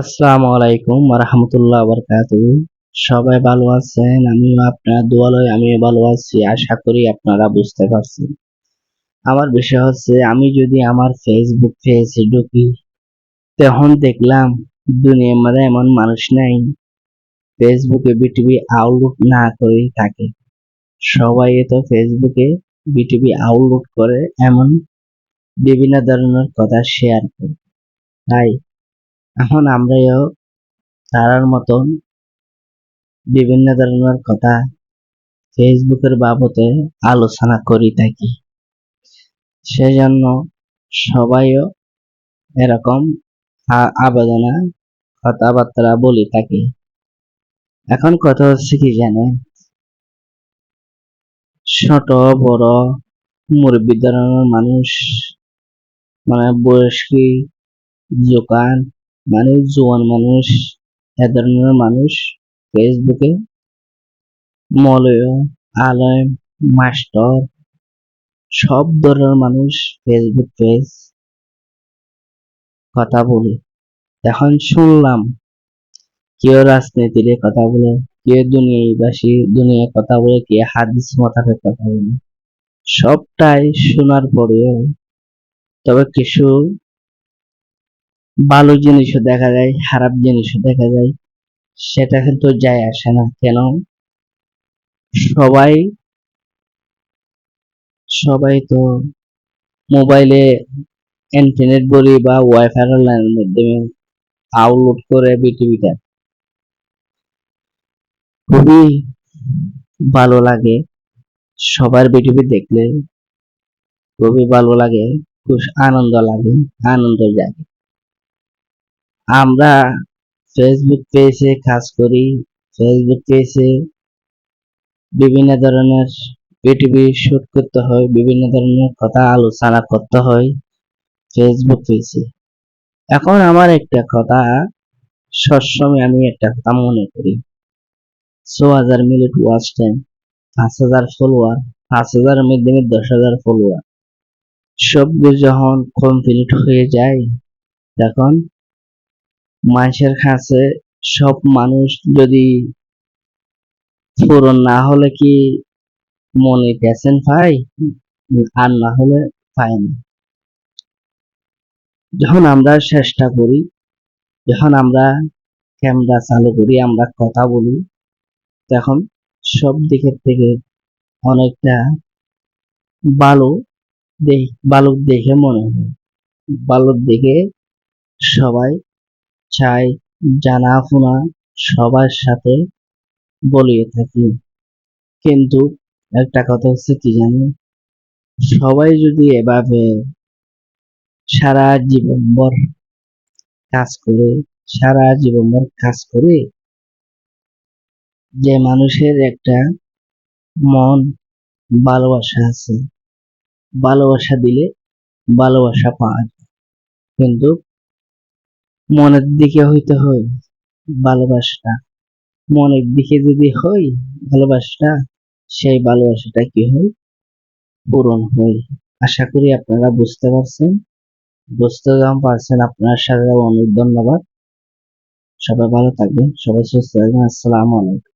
আসসালামু আলাইকুম রহমতুল্লাহ বরকাত সবাই ভালো আছেন? আমিও আপনার দোয়ালয় আমিও ভালো আছি, আশা করি আপনারা বুঝতে পারছেন। আমার বিষয় হচ্ছে, আমি যদি আমার ফেসবুক পেজে ঢুকি, তখন দেখলাম দুনিয়ার মধ্যে এমন মানুষ নাই ফেসবুকে বিটিভি আউটলুক না করে থাকে। সবাই তো ফেসবুকে বিটিভি আউটলুক করে, এমন বিভিন্ন ধরনের কথা শেয়ার করে। তাই এখন আমরাও তারার মতন বিভিন্ন ধরনের কথা ফেসবুকের বাবদে আলোচনা করি থাকি। সেজন্য সবাইও এরকম আবেদনা, কথাবার্তা বলি থাকি। এখন কথা হচ্ছে কি জানেন? ছোট, বড়, মুরব্বী ধরনের মানুষ মানে বয়স্কী দোকান মানে জোয়ান মানুষ, এ ধরনের মানুষ ফেসবুকে মলয় আলম মাস্টার, সব ধরনের মানুষ ফেসবুক পেজ কথা বলে। এখন শুনলাম, কেউ রাজনীতির কথা বলে, কেউ দুনিয়াবাসী, দুনিয়ার কথা বলে কে হাদিস মোতাবেক কথা বলে। সবটাই শোনার পরেও তবে কিছু ভালো জিনিসও দেখা যায়, খারাপ জিনিসও দেখা যায়। সেটা কিন্তু যায় আসে না। কেন? সবাই সবাই তো মোবাইলে ইন্টারনেট বলি বা ওয়াইফাই লাইনের মাধ্যমে আপলোড করে বিটিভিটা খুবই ভালো লাগে সবার বিটিভি দেখলে। খুবই ভালো লাগে, খুব আনন্দ লাগে, আনন্দ জাগে। আমরা ফেসবুক পেজে কাজ করি। ফেসবুক পেজে বিভিন্ন ধরনের বিটিভি শুট করতে হয়, বিভিন্ন ধরনের কথা আলোচনা করতে হয় ফেসবুক পেজে এখন আমার একটা কথা, সবসময় আমি একটা কথা মনে করি। ছ হাজার মিনিট ওয়াচ টাইম পাঁচ হাজার ফলোয়ার পাঁচ হাজারের মাধ্যমে দশ হাজার ফলোয়ার সবগুলো যখন কমপ্লিট হয়ে যায়, তখন মানুষের কাছে সব মানুষ যদি পূরণ না হলে কি মনে পেছেন পাই আর না হলে পাই না। যখন আমরা চেষ্টা করি, যখন আমরা ক্যামেরা চালু করি, আমরা কথা বলি, তখন সব দিকের থেকে অনেকটা ভালো দেখ ভালো দেখে মনে হয়। ভালো দেখে সবাই চাই, জানা শোনা সবার সাথে বলিয়ে থাকি। কিন্তু একটা কথা হচ্ছে কি জানি? সবাই যদি এভাবে সারা জীবনভর কাজ করে, সারা জীবনভর কাজ করে, যে মানুষের একটা মন, ভালোবাসা আছে, ভালোবাসা দিলে ভালোবাসা পাওয়া যায়। কিন্তু মনের দিকে হইতে হয় ভালোবাসাটা। মনের দিকে যদি হয় ভালোবাসাটা, সেই ভালোবাসাটা কি হয়? পূরণ হয়। আশা করি আপনারা বুঝতে পারছেন। বুঝতে যখন পারছেন আপনার সাথে অনেক ধন্যবাদ। সবাই ভালো থাকবেন, সবাই সুস্থ থাকবেন। আসসালামু আলাইকুম।